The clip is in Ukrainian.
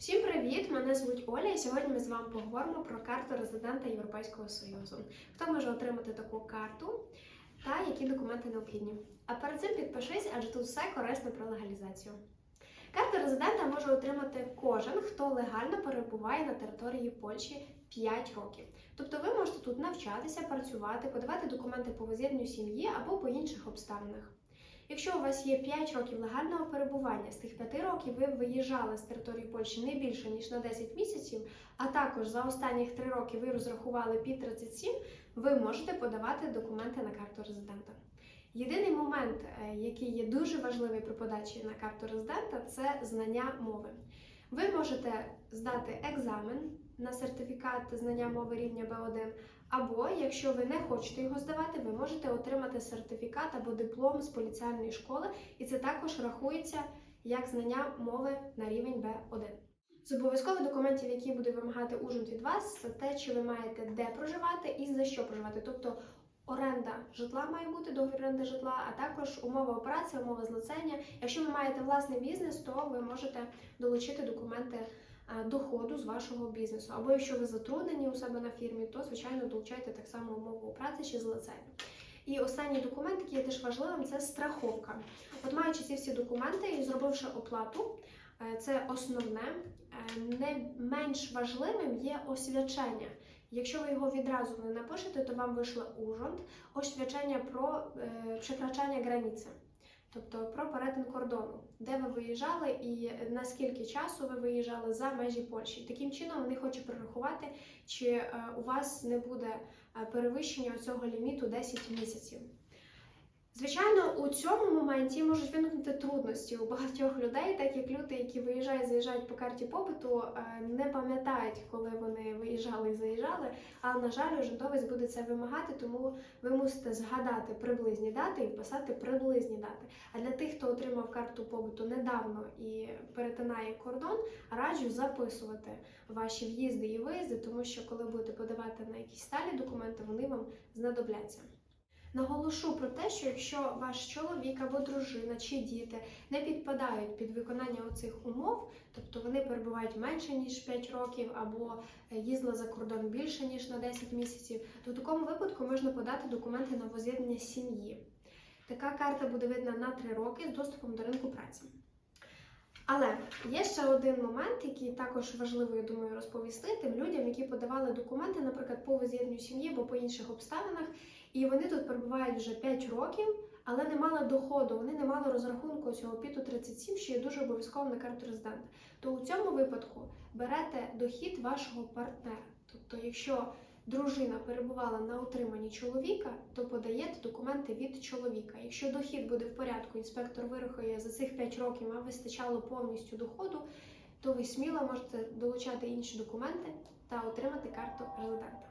Всім привіт! Мене звуть Оля, і сьогодні ми з вами поговоримо про карту резидента Європейського Союзу. Хто може отримати таку карту та які документи необхідні. А перед цим підпишись, адже тут все корисно про легалізацію. Карту резидента може отримати кожен, хто легально перебуває на території Польщі 5 років. Тобто ви можете тут навчатися, працювати, подавати документи по воз'єднанню сім'ї або по інших обставинах. Якщо у вас є 5 років легального перебування, з тих 5 років ви виїжджали з території Польщі не більше ніж на 10 місяців, а також за останніх 3 роки ви розрахували під 37, ви можете подавати документи на карту резидента. Єдиний момент, е, який є дуже важливий при подачі на карту резидента, це знання мови. Ви можете здати екзамен на сертифікат знання мови рівня B1, або, якщо ви не хочете його здавати, ви можете отримати сертифікат або диплом з поліціальної школи, і це також рахується як знання мови на рівень B1. З обов'язкових документів, які буде вимагати ужин від вас, це те, чи ви маєте де проживати і за що проживати. Тобто оренда житла має бути договір оренди житла, а також умова операції, умова злицення. Якщо ви маєте власний бізнес, то ви можете долучити документи доходу з вашого бізнесу. Або якщо ви затруднені у себе на фірмі, то звичайно долучайте так само умову праці чи злицення. І останній документ, який є теж важливим, це страховка. От маючи ці всі документи і зробивши оплату, е, це основне. Е, Не менш важливим є освячення. Якщо ви його відразу не напишете, то вам вийшло ужонт, освячення про е, прекрачання границі, тобто про перетин кордону, де ви виїжджали і наскільки часу ви виїжджали за межі Польщі. Таким чином вони хочуть прорахувати, чи е, у вас не буде е, перевищення цього ліміту 10 місяців. Звичайно, у цьому моменті можуть виникнути трудності у багатьох людей, так як люди, які виїжджають, заїжджають по карті побуту, е, не пам'ятають, коли вони виїжджали і заїжджали. Але на жаль, ужитовець буде це вимагати, тому ви мусите згадати приблизні дати і вписати приблизні дати. А для тих, хто отримав карту побуту недавно і перетинає кордон, раджу записувати ваші в'їзди і виїзди, тому що коли будете подавати на якісь сталі документи, вони вам знадобляться. Наголошу про те, що якщо ваш чоловік або дружина чи діти не підпадають під виконання оцих умов, тобто вони перебувають менше ніж 5 років, або е, їздили за кордон більше ніж на 10 місяців, то в такому випадку можна подати документи на воз'єднання сім'ї. Така карта буде видна на 3 роки з доступом до ринку праці. Але є ще один момент, який також важливо, я думаю, розповісти тим людям, які подавали документи, наприклад, по воз'єднанню сім'ї або по інших обставинах, і вони тут перебувають вже 5 років, але не мали доходу, вони не мали розрахунку цього піту 37, що є дуже обов'язковим на карту резидента. То у цьому випадку берете дохід вашого партнера. Тобто, якщо дружина перебувала на утриманні чоловіка, то подаєте документи від чоловіка. Якщо дохід буде в порядку, інспектор вирахує за цих 5 років, вам вистачало повністю доходу, то ви сміло можете долучати інші документи та отримати карту резидента.